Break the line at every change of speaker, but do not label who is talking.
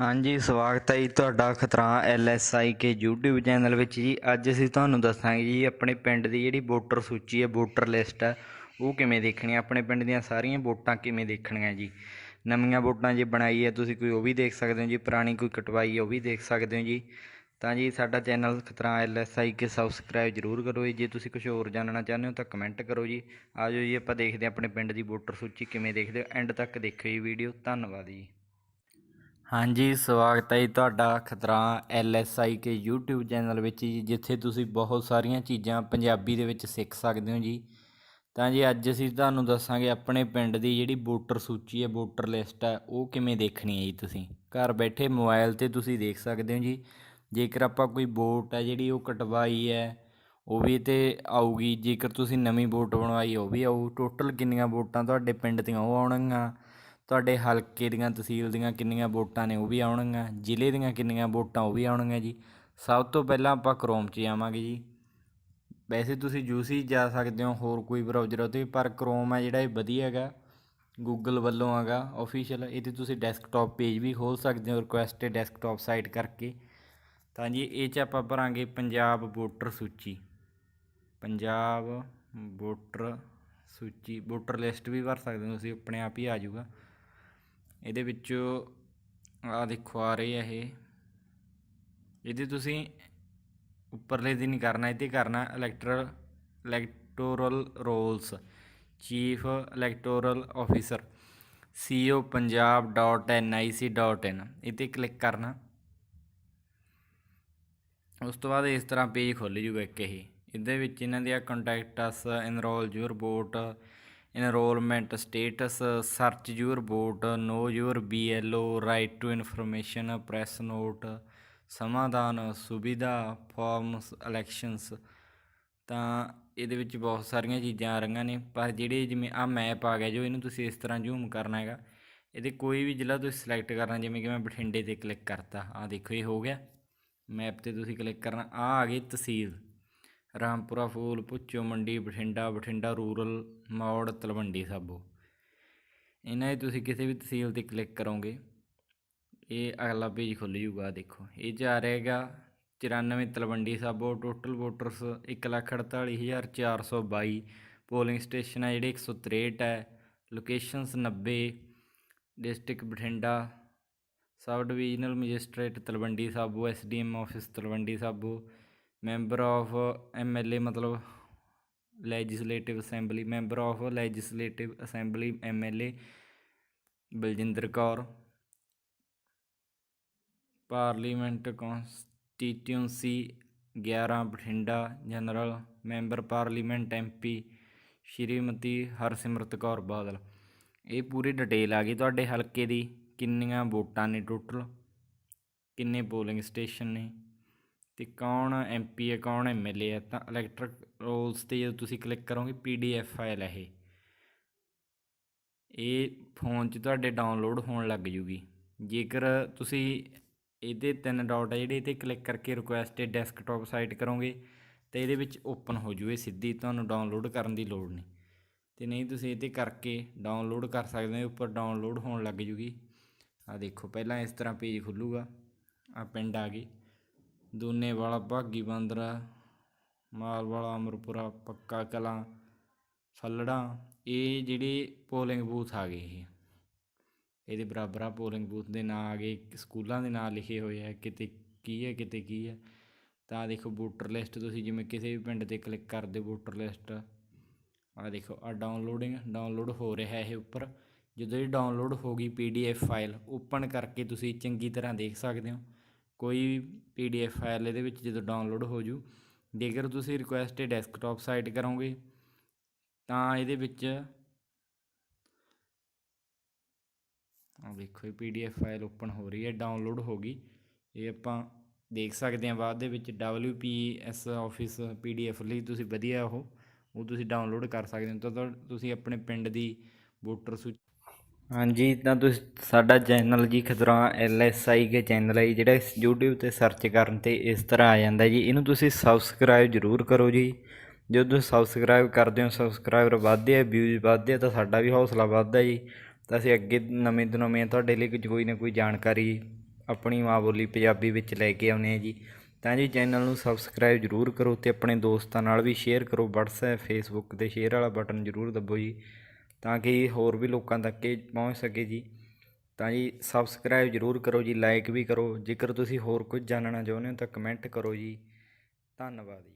ਹਾਂਜੀ, ਸਵਾਗਤ ਹੈ ਜੀ ਤੁਹਾਡਾ ਖਤਰਾ ਐਲਐਸਆਈ ਕੇ YouTube ਚੈਨਲ ਵਿੱਚ ਜੀ। ਅੱਜ ਅਸੀਂ ਤੁਹਾਨੂੰ ਦੱਸਾਂਗੇ ਜੀ ਆਪਣੇ ਪਿੰਡ ਦੀ ਜਿਹੜੀ ਵੋਟਰ ਸੂਚੀ ਹੈ, ਵੋਟਰ ਲਿਸਟ ਹੈ, ਉਹ ਕਿਵੇਂ ਦੇਖਣੀ ਹੈ? ਆਪਣੇ ਪਿੰਡ ਦੀਆਂ ਸਾਰੀਆਂ ਵੋਟਾਂ ਕਿਵੇਂ ਦੇਖਣੀਆਂ ਜੀ? ਨਵੀਆਂ ਵੋਟਾਂ ਜੇ ਬਣਾਈ ਹੈ, ਤੁਸੀਂ ਕੋਈ ਉਹ ਵੀ ਦੇਖ ਸਕਦੇ ਹੋ ਜੀ, ਪੁਰਾਣੀ ਕੋਈ ਕਟਵਾਈ ਹੈ, ਉਹ ਵੀ ਦੇਖ ਸਕਦੇ ਹੋ ਜੀ। ਤਾਂ ਜੀ ਸਾਡਾ ਚੈਨਲ ਖਤਰਾ ਐਲਐਸਆਈ ਕੇ ਸਬਸਕ੍ਰਾਈਬ ਜਰੂਰ ਕਰੋ ਜੀ। ਜੇ ਤੁਸੀਂ ਕੁਝ ਹੋਰ ਜਾਣਨਾ ਚਾਹੁੰਦੇ ਹੋ ਤਾਂ ਕਮੈਂਟ ਕਰੋ ਜੀ। ਆਜੋ ਜੀ, ਆਪਾਂ ਦੇਖਦੇ ਹਾਂ ਆਪਣੇ ਪਿੰਡ ਦੀ ਵੋਟਰ ਸੂਚੀ ਕਿਵੇਂ ਦੇਖਦੇ ਹੋ। ਐਂਡ ਤੱਕ ਦੇਖਿਓ ਜੀ ਵੀਡੀਓ। ਧੰਨਵਾਦ ਜੀ। ਹਾਂਜੀ, ਸਵਾਗਤ ਹੈ ਜੀ ਤੁਹਾਡਾ ਖਤਰਾ ਐਲਐਸਆਈ ਕੇ YouTube ਚੈਨਲ ਵਿੱਚ ਜੀ, ਜਿੱਥੇ ਤੁਸੀਂ ਬਹੁਤ ਸਾਰੀਆਂ ਚੀਜ਼ਾਂ ਪੰਜਾਬੀ ਦੇ ਵਿੱਚ ਸਿੱਖ ਸਕਦੇ ਹੋ ਜੀ। ਤਾਂ ਜੀ, ਅੱਜ ਅਸੀਂ ਤੁਹਾਨੂੰ ਦੱਸਾਂਗੇ ਆਪਣੇ ਪਿੰਡ ਦੀ ਜਿਹੜੀ ਵੋਟਰ ਸੂਚੀ ਹੈ, ਵੋਟਰ ਲਿਸਟ ਹੈ, ਉਹ ਕਿਵੇਂ ਦੇਖਣੀ ਹੈ ਜੀ ਤੁਸੀਂ। ਘਰ ਬੈਠੇ ਮੋਬਾਈਲ ਤੇ ਤੁਸੀਂ ਦੇਖ ਸਕਦੇ ਹੋ ਜੀ। ਜੇਕਰ ਆਪਾਂ ਕੋਈ ਵੋਟ ਹੈ ਜਿਹੜੀ ਉਹ ਕਟਵਾਈ ਹੈ, ਉਹ ਵੀ ਤੇ ਆਊਗੀ। ਜੇਕਰ ਤੁਸੀਂ ਨਵੀਂ ਵੋਟ ਬਣਵਾਈ, ਉਹ ਵੀ ਆਊ। ਟੋਟਲ ਕਿੰਨੀਆਂ ਵੋਟਾਂ ਤੁਹਾਡੇ ਪਿੰਡ ਦੀਆਂ ਉਹ ਆਉਣਗੀਆਂ। ਤੁਹਾਡੇ ਹਲਕੇ ਦੀਆਂ ਤਹਿਸੀਲ ਦੀਆਂ ਕਿੰਨੀਆਂ ਵੋਟਾਂ ਨੇ ਉਹ ਵੀ ਆਉਣਗੀਆਂ, ਜ਼ਿਲ੍ਹੇ ਦੀਆਂ ਕਿੰਨੀਆਂ ਵੋਟਾਂ ਉਹ ਵੀ ਆਉਣਗੀਆਂ ਜੀ? ਸਭ ਤੋਂ ਪਹਿਲਾਂ ਆਪਾਂ ਕਰੋਮ 'ਚ ਜਾਵਾਂਗੇ ਜੀ। ਵੈਸੇ ਤੁਸੀਂ ਯੂਸੀ ਜਾ ਸਕਦੇ ਹੋ, ਹੋਰ ਕੋਈ ਬਰਾਊਜ਼ਰ ਉਹ ਪਰ ਕ੍ਰੋਮ ਹੈ ਜਿਹੜਾ ਇਹ ਵਧੀਆ ਹੈਗਾ ਗੂਗਲ ਵੱਲੋਂ ਹੈਗਾ ਆਫੀਸ਼ੀਅਲ ਇਹਦੇ ਤੁਸੀਂ ਡੈਸਕਟਾਪ ਪੇਜ ਵੀ ਖੋਲ ਸਕਦੇ ਹੋ ਰਿਕੁਐਸਟ ਡੈਸਕਟਾਪ ਸਾਈਟ ਕਰਕੇ। ਤਾਂ ਜੀ, ਇਹ 'ਚ ਆਪਾਂ ਭਰਾਂਗੇ ਪੰਜਾਬ ਵੋਟਰ ਸੂਚੀ। ਪੰਜਾਬ ਵੋਟਰ ਸੂਚੀ ਵੋਟਰ ਲਿਸਟ ਵੀ ਭਰ ਸਕਦੇ ਹੋ, ਤੁਸੀਂ ਆਪਣੇ ਆਪ ਹੀ ਆ ਜਾਊਗਾ। ਇਹਦੇ ਵਿੱਚੋਂ ਆ ਦੇਖੋ, ਆ ਰਹੀ ਹੈ ਇਹ। ਇਹਦੇ ਤੁਸੀਂ ਉੱਪਰਲੇ ਦੀ ਨਹੀਂ ਕਰਨਾ ਇਹ ਕਰਨਾ electoral electoral rolls chief electoral officer CEO Punjab dot N I C dot in ਇਹ 'ਤੇ ਕਲਿੱਕ ਕਰਨਾ। ਉਸ ਤੋਂ ਬਾਅਦ ਇਸ ਤਰ੍ਹਾਂ ਪੇਜ ਖੁੱਲ੍ਹ ਜੂਗਾ ਇੱਕ ਇਹ। ਇਹਦੇ ਵਿੱਚ ਇਹਨਾਂ ਦੀਆਂ contact us enrol your vote enrolment status search your vote know your BLO right to information press note ਸਮਾਧਾਨ ਸੁਵਿਧਾ ਫਾਰਮਸ ਇਲੈਕਸ਼ਨਸ ਤਾਂ ਇਹਦੇ ਵਿੱਚ ਬਹੁਤ ਸਾਰੀਆਂ ਚੀਜ਼ਾਂ ਆ ਰਹੀਆਂ ਨੇ, ਪਰ ਜਿਹੜੇ ਜਿਵੇਂ ਆ ਮੈਪ ਆ ਗਿਆ ਜੋ ਇਹਨੂੰ ਤੁਸੀਂ ਇਸ ਤਰ੍ਹਾਂ ਜ਼ੂਮ ਕਰਨਾ ਹੈਗਾ, ਇਹਦੇ ਕੋਈ ਵੀ ਜ਼ਿਲ੍ਹਾ ਤੁਸੀਂ ਸਿਲੈਕਟ ਕਰਨਾ, ਜਿਵੇਂ ਕਿ ਮੈਂ ਬਠਿੰਡੇ ਤੇ ਕਲਿੱਕ ਕਰਤਾ ਆ ਦੇਖੋ ਇਹ ਹੋ ਗਿਆ ਮੈਪ ਤੇ ਤੁਸੀਂ ਕਲਿੱਕ ਕਰਨਾ ਆ ਆ ਗਈ ਤਹਿਸੀਲ। ਰਾਮਪੁਰਾ ਫੂਲ ਪੁੱਚੋ ਮੰਡੀ ਬਠਿੰਡਾ ਬਠਿੰਡਾ ਰੂਰਲ ਮੌੜ ਤਲਵੰਡੀ ਸਾਬੋ ਇਹਨਾਂ 'ਚ ਤੁਸੀਂ ਕਿਸੇ ਵੀ ਤਹਿਸੀਲ ਤੇ ਕਲਿੱਕ ਕਰੋਗੇ ਇਹ ਅਗਲਾ ਪੇਜ ਖੁੱਲ੍ਹ ਜੂਗਾ ਦੇਖੋ ਇਹ 'ਚ ਆ ਰਹੇਗਾ 94 Talwandi Sabo total voters 148422 polling station ਹੈ ਜਿਹੜੇ 163 ਹੈ locations 90 district Bathinda sub divisional magistrate Talwandi Sabo SDM office Talwandi Sabo member of MLA ਮਤਲਬ legislative assembly member of legislative assembly MLA Baljinder Kaur. Parliament constituency 11 Bathinda, general member parliament MP Shrimati Harsimrat Kaur Badal. ਇਹ ਪੂਰੀ detail ਆ ਗਈ ਤੁਹਾਡੇ ਹਲਕੇ ਦੀ, ਕਿੰਨੀਆਂ ਵੋਟਾਂ ਨੇ ਟੋਟਲ ਕਿੰਨੇ ਪੋਲਿੰਗ ਸਟੇਸ਼ਨ ਨੇ ਤੇ ਕੌਣ ਐਮਪੀ ਹੈ, ਕੌਣ ਐਮਐਲਏ ਹੈ, ਤਾਂ ਇਲੈਕਟ੍ਰਿਕ ਰੋਲਸ ਤੇ ਜਦੋਂ ਤੁਸੀਂ ਕਲਿੱਕ ਕਰੋਗੇ ਪੀਡੀਐਫ ਫਾਈਲ ਹੈ ਇਹ। ਇਹ ਫੋਨ 'ਚ ਤੁਹਾਡੇ ਡਾਊਨਲੋਡ ਹੋਣ ਲੱਗ ਜੂਗੀ। ਜੇਕਰ ਤੁਸੀਂ ਇਹਦੇ ਤਿੰਨ ਡਾਟ ਹੈ ਜਿਹੜੇ ਇਹ 'ਤੇ ਕਲਿੱਕ ਕਰਕੇ ਰਿਕੁਐਸਟ ਡੈਸਕਟਾਪ ਸਾਈਟ ਕਰੋਗੇ, ਤਾਂ ਇਹਦੇ ਵਿੱਚ ਓਪਨ ਹੋ ਜੂ ਇਹ ਸਿੱਧੀ ਤੁਹਾਨੂੰ ਡਾਊਨਲੋਡ ਕਰਨ ਦੀ ਲੋੜ ਨਹੀਂ। ਤੇ ਨਹੀਂ ਤੁਸੀਂ ਇਹ 'ਤੇ ਕਰਕੇ ਡਾਊਨਲੋਡ ਕਰ ਸਕਦੇ ਹੋ, ਉੱਪਰ ਡਾਊਨਲੋਡ ਹੋਣ ਲੱਗ ਜੂਗੀ। ਆ ਦੇਖੋ, ਪਹਿਲਾਂ ਇਸ ਤਰ੍ਹਾਂ ਪੇਜ ਖੁੱਲੂਗਾ। ਆ ਪਿੰਡ ਆ ਗਏ ਦੋਨੇ ਵਾਲਾ ਭਾਗੀ ਬੰਦਰਾ ਮਾਲ ਵਾਲਾ ਅਮਰਪੁਰਾ ਪੱਕਾ ਕਲਾਂ ਫੱਲੜਾ ਇਹ ਜਿਹੜੇ ਪੋਲਿੰਗ ਬੂਥ ਆ ਗਏ ਇਹ। ਇਹਦੇ ਬਰਾਬਰ ਆ ਪੋਲਿੰਗ ਬੂਥ ਦੇ ਨਾਂ ਆ ਗਏ ਸਕੂਲਾਂ ਦੇ ਨਾਂ ਲਿਖੇ ਹੋਏ ਆ, ਕਿਤੇ ਕੀ ਹੈ ਕਿਤੇ ਕੀ ਹੈ ਤਾਂ ਦੇਖੋ ਵੋਟਰ ਲਿਸਟ ਤੁਸੀਂ ਜਿਵੇਂ ਕਿਸੇ ਵੀ ਪਿੰਡ ਤੇ ਕਲਿੱਕ ਕਰਦੇ ਵੋਟਰ ਲਿਸਟ। ਆ ਦੇਖੋ ਆ ਡਾਊਨਲੋਡਿੰਗ ਡਾਊਨਲੋਡ ਹੋ ਰਿਹਾ ਇਹ ਉੱਪਰ। ਜਦੋਂ ਇਹ ਡਾਊਨਲੋਡ ਹੋ ਗਈ ਪੀਡੀਐਫ ਫਾਈਲ ਓਪਨ ਕਰਕੇ ਤੁਸੀਂ ਚੰਗੀ ਤਰ੍ਹਾਂ ਦੇਖ ਸਕਦੇ ਹੋ। ਕੋਈ ਵੀ ਪੀਡੀਐਫ ਫਾਈਲ ਇਹਦੇ ਵਿੱਚ ਜਦੋਂ ਡਾਊਨਲੋਡ ਹੋ ਜੂ, ਜੇਕਰ ਤੁਸੀਂ ਰਿਕੁਐਸਟ ਡੈਸਕਟਾਪ ਸਾਈਟ ਕਰੋਗੇ, ਤਾਂ ਇਹਦੇ ਵਿੱਚ ਆ ਦੇਖੋ ਇਹ ਪੀਡੀਐਫ ਫਾਈਲ ਓਪਨ ਹੋ ਰਹੀ ਹੈ, ਡਾਊਨਲੋਡ ਹੋ ਗਈ। ਇਹ ਆਪਾਂ ਦੇਖ ਸਕਦੇ ਹਾਂ ਬਾਅਦ ਦੇ ਵਿੱਚ WPS ਆਫਿਸ ਪੀਡੀਐਫ ਲਈ ਤੁਸੀਂ ਵਧੀਆ ਉਹ ਉਹ ਤੁਸੀਂ ਡਾਊਨਲੋਡ ਕਰ ਸਕਦੇ ਹੋ। ਤਾਂ ਤੁਸੀਂ ਆਪਣੇ ਪਿੰਡ ਦੀ ਵੋਟਰ ਸੂਚੀ ਹਾਂਜੀ ਤਾਂ ਤੁਸੀਂ ਸਾਡਾ ਚੈਨਲ ਜੀ ਖਤਰਾ ਆਈ ਕੇ ਚੈਨਲ ਹੈ ਜੀ, ਜਿਹੜਾ ਇਸ YouTube ਤੇ ਸਰਚ ਕਰਨ ਤੇ ਇਸ ਤਰ੍ਹਾਂ ਆ ਜਾਂਦਾ ਜੀ। ਇਹਨੂੰ ਤੁਸੀਂ ਸਬਸਕ੍ਰਾਈਬ ਜ਼ਰੂਰ ਕਰੋ ਜੀ। ਜਦੋਂ ਤੁਸੀਂ ਸਬਸਕ੍ਰਾਈਬ ਕਰਦੇ ਹੋ ਸਬਸਕ੍ਰਾਈਬਰ ਵੱਧਦੇ ਆ ਵਿਊਜ਼ ਵੱਧਦੇ ਆ ਤਾਂ ਸਾਡਾ ਵੀ ਹੌਸਲਾ ਵੱਧਦਾ ਜੀ। ਤਾਂ ਅਸੀਂ ਅੱਗੇ ਨਵੇਂ ਤੋਂ ਨਵੇਂ ਤੁਹਾਡੇ ਲਈ ਕੁਝ ਕੋਈ ਨਾ ਕੋਈ ਜਾਣਕਾਰੀ ਆਪਣੀ ਮਾਂ ਬੋਲੀ ਪੰਜਾਬੀ ਵਿੱਚ ਲੈ ਕੇ ਆਉਂਦੇ ਹਾਂ ਜੀ। ਤਾਂ ਜੀ ਚੈਨਲ ਨੂੰ ਸਬਸਕ੍ਰਾਈਬ ਜ਼ਰੂਰ ਕਰੋ ਤੇ ਆਪਣੇ ਦੋਸਤਾਂ ਨਾਲ ਵੀ ਸ਼ੇਅਰ ਕਰੋ। WhatsApp ਫੇਸਬੁੱਕ ਤੇ ਸ਼ੇਅਰ ਵਾਲਾ ਬਟਨ ਜ਼ਰੂਰ ਦੱਬੋ ਜੀ। ਤਾਂ ਕਿ ਹੋਰ ਵੀ ਲੋਕਾਂ ਤੱਕ ਇਹ ਪਹੁੰਚ ਸਕੇ ਜੀ। ਤਾਂ ਜੀ ਸਬਸਕ੍ਰਾਈਬ ਜ਼ਰੂਰ ਕਰੋ ਜੀ ਲਾਈਕ ਵੀ ਕਰੋ। ਜੇਕਰ ਤੁਸੀਂ ਹੋਰ ਕੁਝ ਜਾਣਨਾ ਚਾਹੁੰਦੇ ਹੋ ਤਾਂ ਕਮੈਂਟ ਕਰੋ ਜੀ। ਧੰਨਵਾਦ ਜੀ।